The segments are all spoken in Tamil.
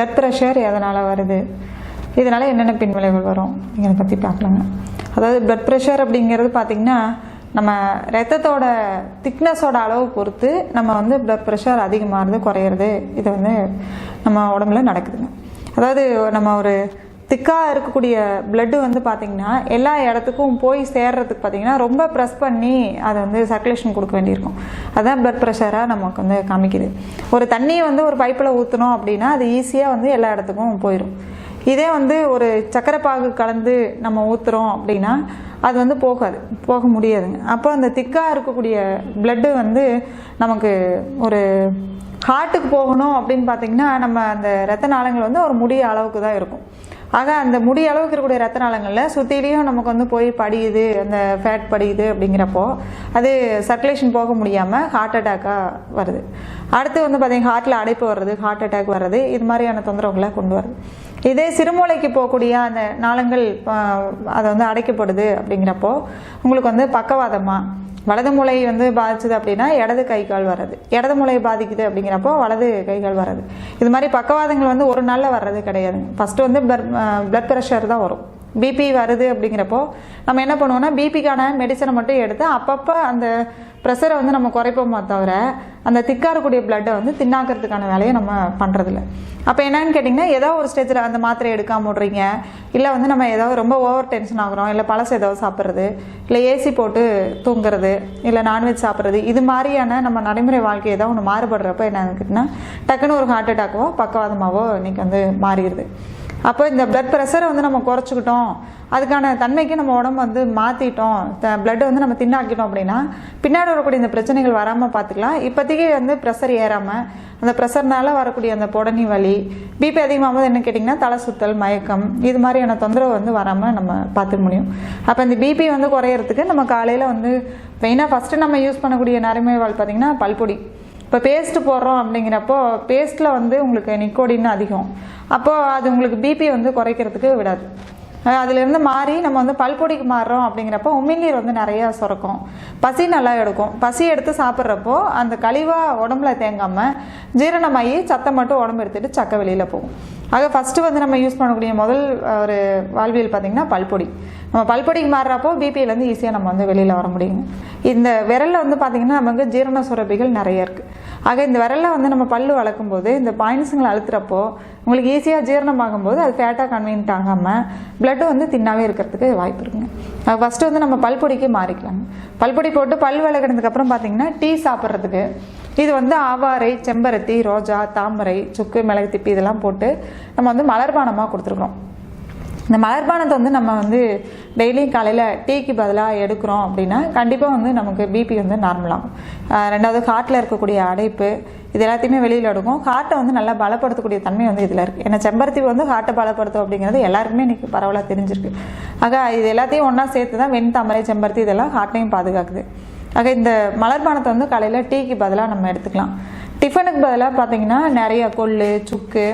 பிளட் ப்ரெஷர் எதனால் வருது? இதனால் என்னென்ன பின்விளைவுகள் வரும்? இதை பற்றி பார்க்கலாங்க. அதாவது பிளட் ப்ரெஷர் அப்படிங்கிறது பார்த்திங்கன்னா நம்ம ரத்தத்தோட திக்னஸோட அளவு பொறுத்து நம்ம வந்து பிளட் ப்ரெஷர் அதிகமாகிறது குறையிறது இது வந்து நம்ம உடம்புல நடக்குதுங்க. அதாவது நம்ம ஒரு திக்காக இருக்கக்கூடிய பிளட்டு வந்து பார்த்திங்கன்னா எல்லா இடத்துக்கும் போய் சேர்றதுக்கு பார்த்திங்கன்னா ரொம்ப ப்ரெஸ் பண்ணி அதை வந்து சர்க்குலேஷன் கொடுக்க வேண்டியிருக்கும். அதுதான் பிளட் ப்ரெஷராக நமக்கு வந்து காமிக்குது. ஒரு தண்ணியை வந்து ஒரு பைப்பில் ஊற்றணும் அப்படின்னா அது ஈஸியாக வந்து எல்லா இடத்துக்கும் போயிடும் இதே வந்து ஒரு சக்கரை பாகு கலந்து நம்ம ஊற்றுறோம் அப்படின்னா அது வந்து போகாது போக முடியாதுங்க. அப்போ அந்த திக்காக இருக்கக்கூடிய பிளட்டு வந்து நமக்கு ஒரு ஹார்ட்டுக்கு போகணும் அப்படின்னு பார்த்தீங்கன்னா நம்ம அந்த ரத்த நாளங்கள் வந்து ஒரு முடிய அளவுக்கு தான் இருக்கும். ஆக அந்த முடி அளவுக்கு இருக்கக்கூடிய ரத்த நாளங்களில் சுற்றிலையும் நமக்கு வந்து போய் படியுது அந்த ஃபேட் படியுது அப்படிங்கிறப்போ அது சர்க்குலேஷன் போக முடியாமல் ஹார்ட் அட்டாக்காக வருது. அடுத்து வந்து பார்த்தீங்கன்னா ஹார்ட்டில் அடைப்பு வர்றது ஹார்ட் அட்டாக் வர்றது இது மாதிரியான தொந்தரவுகளை கொண்டு வருது. இதே சிறுமூளைக்கு போகக்கூடிய அந்த நாளங்கள் அதை வந்து அடைக்கப்படுது அப்படிங்கிறப்போ உங்களுக்கு வந்து பக்கவாதமாக வலது மூளை வந்து பாதிச்சது அப்படின்னா இடது கை கால் வர்றது. இடது மூளை பாதிக்குது அப்படிங்கிறப்போ வலது கை கால் வர்றது. இது மாதிரி பக்கவாதங்கள் வந்து ஒரு நாளில் வர்றது கிடையாதுங்க. ஃபஸ்ட்டு வந்து பிளட் ப்ரெஷர் தான் வரும். பிபி வருது அப்படிங்கிறப்போ நம்ம என்ன பண்ணுவோம்னா பிபிக்கான மெடிசனை மட்டும் எடுத்து அப்பப்போ அந்த ப்ரெஷரை வந்து நம்ம குறைப்போமா தவிர அந்த திக்காக இருக்கக்கூடிய பிளட்டை வந்து தின்னாக்கிறதுக்கான வேலையை நம்ம பண்ணுறதில்ல அப்போ என்னன்னு கேட்டிங்கன்னா ஏதோ ஒரு ஸ்டேஜில் அந்த மாத்திரை எடுக்காம விட்றீங்க. இல்லை வந்து நம்ம ஏதாவது ரொம்ப ஓவர் டென்ஷன் ஆகுறோம். இல்லை பழசு ஏதோ சாப்பிட்றது. இல்லை ஏசி போட்டு தூங்குறது. இல்லை நான்வெஜ் சாப்பிட்றது. இது மாதிரியான நம்ம நடைமுறை வாழ்க்கை ஏதோ ஒன்று மாறுபடுறப்ப என்ன கேட்டிங்கன்னா டக்குன்னு ஒரு ஹார்ட் அட்டாக்கோ பக்கவாதமாகவோ இன்றைக்கி வந்து மாறிடுது. அப்போ இந்த பிளட் ப்ரெஷரை வந்து நம்ம குறைச்சிக்கிட்டோம். அதுக்கான தன்மைக்கு நம்ம உடம்பு வந்து மாற்றிட்டோம் பிளட்டை வந்து நம்ம தின்னாக்கிட்டோம் அப்படின்னா பின்னாடி வரக்கூடிய இந்த பிரச்சனைகள் வராமல் பார்த்துக்கலாம் இப்போதைக்கு வந்து ப்ரெஷர் ஏறாமல் அந்த ப்ரெஷர்னால வரக்கூடிய அந்த புடனி வலி பிபி அதிகமாகும்போது என்ன கேட்டிங்கன்னா தலை சுத்தல் மயக்கம் இது மாதிரியான தொந்தரவு வந்து வராமல் நம்ம பார்த்துக்க முடியும். அப்போ இந்த பிபி வந்து குறையிறதுக்கு நம்ம காலையில் வந்து மெயினாக ஃபஸ்ட்டு நம்ம யூஸ் பண்ணக்கூடிய நரைமுறை வாழ் பார்த்திங்கன்னா பல்பொடி. இப்போ பேஸ்ட்டு போடுறோம் அப்படிங்கிறப்போ பேஸ்ட்டில் வந்து உங்களுக்கு நிக்கோடின்னு அதிகம். அப்போது அது உங்களுக்கு பிபி வந்து குறைக்கிறதுக்கு விடாது. அதுலேருந்து மாறி நம்ம வந்து பல்பொடிக்கு மாறுறோம் அப்படிங்கிறப்போ உமிழ்நீர் வந்து நிறையா சுரக்கும். பசி நல்லா எடுக்கும். பசி எடுத்து சாப்பிட்றப்போ அந்த கழிவாக உடம்புல தேங்காமல் ஜீரணமாகி சத்தம் மட்டும் உடம்பு எடுத்துகிட்டு சக்க வெளியில் போகும். ஆக ஃபஸ்ட்டு வந்து நம்ம யூஸ் பண்ணக்கூடிய முதல் ஒரு வாழ்வியல் பார்த்திங்கன்னா பல்பொடி. நம்ம பல்பொடிக்கு மாறுறப்போ பிபியிலேருந்து ஈஸியாக நம்ம வந்து வெளியில் வர முடியுங்க இந்த விரலில் வந்து பார்த்திங்கன்னா நமக்கு ஜீரண சுரப்பிகள் நிறைய இருக்குது ஆக இந்த விரலில் வந்து நம்ம பல்லு வளர்க்கும் போது இந்த பாயிண்ட்ஸுங்களை அழுத்துறப்போ உங்களுக்கு ஈஸியாக ஜீரணமாகும் போது அது ஃபேட்டாக கன்வீனியன்ட் ஆகாமல் பிளட்டு வந்து தின்னாவே இருக்கிறதுக்கு வாய்ப்பு இருக்குங்க. ஃபஸ்ட்டு வந்து நம்ம பல்பொடிக்கு மாறிக்கலாங்க பல்பொடி போட்டு பல் விளக்கினதுக்கப்புறம் பார்த்தீங்கன்னா டீ சாப்பிட்றதுக்கு இது வந்து ஆவாரை செம்பருத்தி ரோஜா தாமரை சுக்கு மிளகு திப்பி இதெல்லாம் போட்டு நம்ம வந்து மலர்பானமாக கொடுத்துருக்குறோம் இந்த மலர்பானத்தை வந்து நம்ம வந்து டெய்லியும் காலையில் டீக்கு பதிலாக எடுக்கிறோம் அப்படின்னா கண்டிப்பாக வந்து நமக்கு பிபி வந்து நார்மலாகும் ரெண்டாவது ஹார்ட்டில் இருக்கக்கூடிய அடைப்பு இது எல்லாத்தையுமே வெளியில் எடுக்கும். ஹார்ட்டை வந்து நல்லா பலப்படுத்தக்கூடிய தன்மை வந்து இதில் இருக்குது ஏன்னா செம்பருத்தி வந்து ஹார்ட்டை பலப்படுத்தும் அப்படிங்கிறது எல்லாருக்குமே இன்றைக்கி பரவலாக தெரிஞ்சிருக்கு. ஆக இது எல்லாத்தையும் ஒன்றா சேர்த்து தான் வெண் தாமரை செம்பருத்தி இதெல்லாம் ஹார்ட்டையும் பாதுகாக்குது. ஆக இந்த மலர்பானத்தை வந்து காலையில் டீக்கு பதிலாக நம்ம எடுத்துக்கலாம். டிஃபனுக்கு பதிலாக பார்த்தீங்கன்னா நிறைய கொள்ளு சுக்கு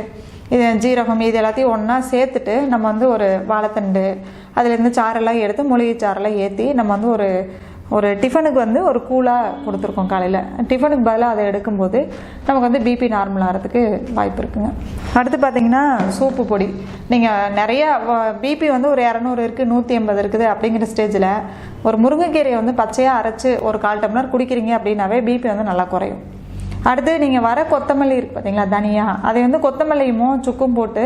இது ஜீரகம் இது எல்லாத்தையும் ஒன்றா சேர்த்துட்டு நம்ம வந்து ஒரு வாழைத்தண்டு அதுலேருந்து சாரெல்லாம் எடுத்து மூலிகை சாரெல்லாம் ஏற்றி நம்ம வந்து ஒரு ஒரு டிஃபனுக்கு வந்து ஒரு கூலாக கொடுத்துருக்கோம் காலையில். டிஃபனுக்கு பதிலாக அதை எடுக்கும்போது நமக்கு வந்து பிபி நார்மல் ஆகிறதுக்கு வாய்ப்பு இருக்குங்க. அடுத்து பார்த்தீங்கன்னா சூப்பு பொடி. நீங்கள் நிறையா பிபி வந்து ஒரு இரநூறு இருக்குது நூற்றி எண்பது இருக்குது அப்படிங்கிற ஸ்டேஜில் ஒரு முருங்கைக்கீரையை வந்து பச்சையாக அரைச்சி ஒரு கால் டம்ளர் குடிக்கிறீங்க அப்படின்னாவே பிபி வந்து நல்லா குறையும். அடுத்து நீங்கள் வர கொத்தமல்லி இருக்குது பார்த்தீங்களா தனியா? அதை வந்து கொத்தமல்லியும் சுக்கும் போட்டு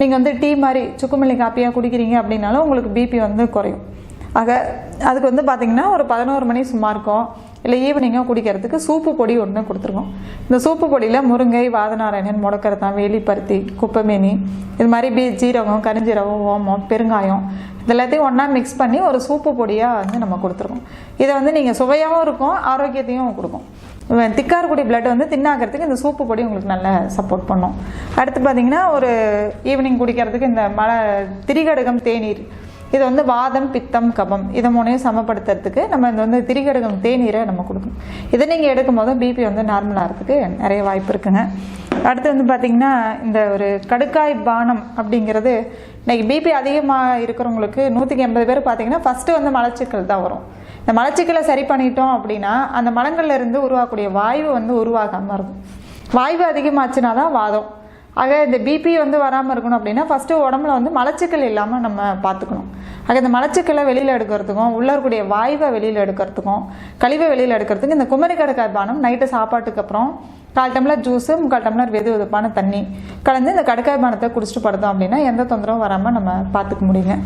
நீங்கள் வந்து டீ மாதிரி சுக்குமல்லி காப்பியாக குடிக்கிறீங்க அப்படின்னாலும் உங்களுக்கு பிபி வந்து குறையும். ஆக அதுக்கு வந்து பார்த்திங்கன்னா ஒரு பதினோரு மணி சும்மா இருக்கும். இல்லை ஈவினிங்காக குடிக்கிறதுக்கு சூப்பு பொடி ஒன்று கொடுத்துருக்கோம். இந்த சூப்பு பொடியில் முருங்கை வாதநாராயணன் முடக்கரத்தான் வேலிப்பருத்தி குப்பைமேனி இது மாதிரி பீ ஜீரகம் கரிஞ்சீரகம் ஓமம் பெருங்காயம் இது எல்லாத்தையும் ஒன்றா மிக்ஸ் பண்ணி ஒரு சூப்பு பொடியாக வந்து நம்ம கொடுத்துருக்கோம். இதை வந்து நீங்கள் சுவையாகவும் இருக்கும் ஆரோக்கியத்தையும் கொடுக்கும். திக்காக பிளட் வந்து தின்னாக்கிறதுக்கு இந்த சூப்பு பொடி உங்களுக்கு நல்ல சப்போர்ட் பண்ணும். அடுத்து பார்த்தீங்கன்னா ஒரு ஈவினிங் குடிக்கிறதுக்கு இந்த மழை திரிகடுகம் தேநீர் இது வந்து வாதம் பித்தம் கபம். இதை மூணையும் சமப்படுத்துறதுக்கு நம்ம இந்த வந்து திரிகடுகம் தேநீரை நம்ம கொடுக்கணும். இதை நீங்கள் எடுக்கும் போதும் பிபி வந்து நார்மலாக ஆகிறதுக்கு நிறைய வாய்ப்பு இருக்குங்க. அடுத்து வந்து பார்த்திங்கன்னா இந்த ஒரு கடுக்காய் பானம் அப்படிங்கிறது இன்னைக்கு பிபி அதிகமாக இருக்கிறவங்களுக்கு நூற்றிக்கு எண்பது பேர் பார்த்தீங்கன்னா ஃபஸ்ட்டு வந்து மலச்சிக்கல் தான் வரும். இந்த மலச்சிக்கலை சரி பண்ணிட்டோம் அப்படின்னா அந்த மலங்கள்லேருந்து உருவாகக்கூடிய வாய்வு வந்து உருவாகாமல் இருக்கும். வாய்வு அதிகமாச்சுனா தான் வாதம். ஆக இந்த பிபி வந்து வராமல் இருக்கணும் அப்படின்னா ஃபஸ்ட்டு உடம்புல வந்து மலச்சிக்கல் இல்லாமல் நம்ம பார்த்துக்கணும் ஆக இந்த மலச்சிக்கலை வெளியில் எடுக்கிறதுக்கும் உள்ள இருக்கக்கூடிய வாய்வை வெளியில் எடுக்கிறதுக்கும் கழிவை வெளியில் எடுக்கிறதுக்கு இந்த குமரி கடக்காய் பானம் நைட்டு சாப்பாட்டுக்கு அப்புறம் கால் டம்ளர் ஜூஸு முக்கால் டம்ளர் வெது வெதுப்பான தண்ணி கலந்து இந்த கடக்காய் பானத்தை குடிச்சிட்டு படுத்தோம் அப்படின்னா எந்த தொந்தரவும் வராமல் நம்ம பார்த்துக்க முடியுங்க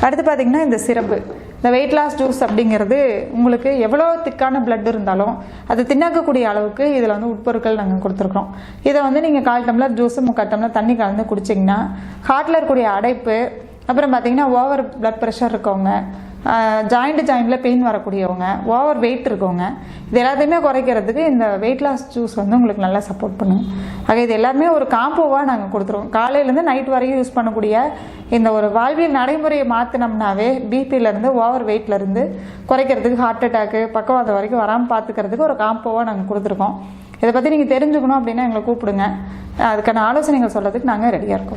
அடுத்து பார்த்திங்கன்னா இந்த சிறப்பு இந்த வெயிட் லாஸ் ஜூஸ் அப்படிங்கிறது உங்களுக்கு எவ்வளோ திக்கான பிளட் இருந்தாலும் அது தின்னாக்கக்கூடிய அளவுக்கு இதில் வந்து உட்பொருட்கள் நாங்கள் கொடுத்துருக்கோம் இதை வந்து நீங்கள் கால் டம்ளர் ஜூஸு முக்கால் டம்ளர் தண்ணி கலந்து குடிச்சிங்கன்னா ஹார்ட்டில் இருக்கக்கூடிய அடைப்பு அப்புறம் பார்த்தீங்கன்னா ஓவர் பிளட் ப்ரெஷர் இருக்கவங்க ஜாயிண்ட் ஜாயிண்டில் பெயின் வரக்கூடியவங்க ஓவர் வெயிட் இருக்கவங்க இது எல்லாத்தையுமே குறைக்கிறதுக்கு இந்த வெயிட் லாஸ் ஜூஸ் வந்து உங்களுக்கு நல்லா சப்போர்ட் பண்ணும். ஆக இது எல்லாமே ஒரு காம்போவாக நாங்கள் கொடுத்துருவோம். காலையிலேருந்து நைட் வரைக்கும் யூஸ் பண்ணக்கூடிய இந்த ஒரு வாழ்வியல் நடைமுறையை மாற்றினோம்னாவே பிபியிலேருந்து ஓவர் வெயிட்லேருந்து குறைக்கிறதுக்கு ஹார்ட் அட்டாக்கு பக்கவாதம் வரைக்கும் வராமல் பார்த்துக்கிறதுக்கு ஒரு காம்போவாக நாங்கள் கொடுத்துருக்கோம். இதை பற்றி நீங்கள் தெரிஞ்சுக்கணும் அப்படின்னா எங்களை கூப்பிடுங்க. அதுக்கான ஆலோசனைகள் சொல்கிறதுக்கு நாங்கள் ரெடியாக இருக்கோம்.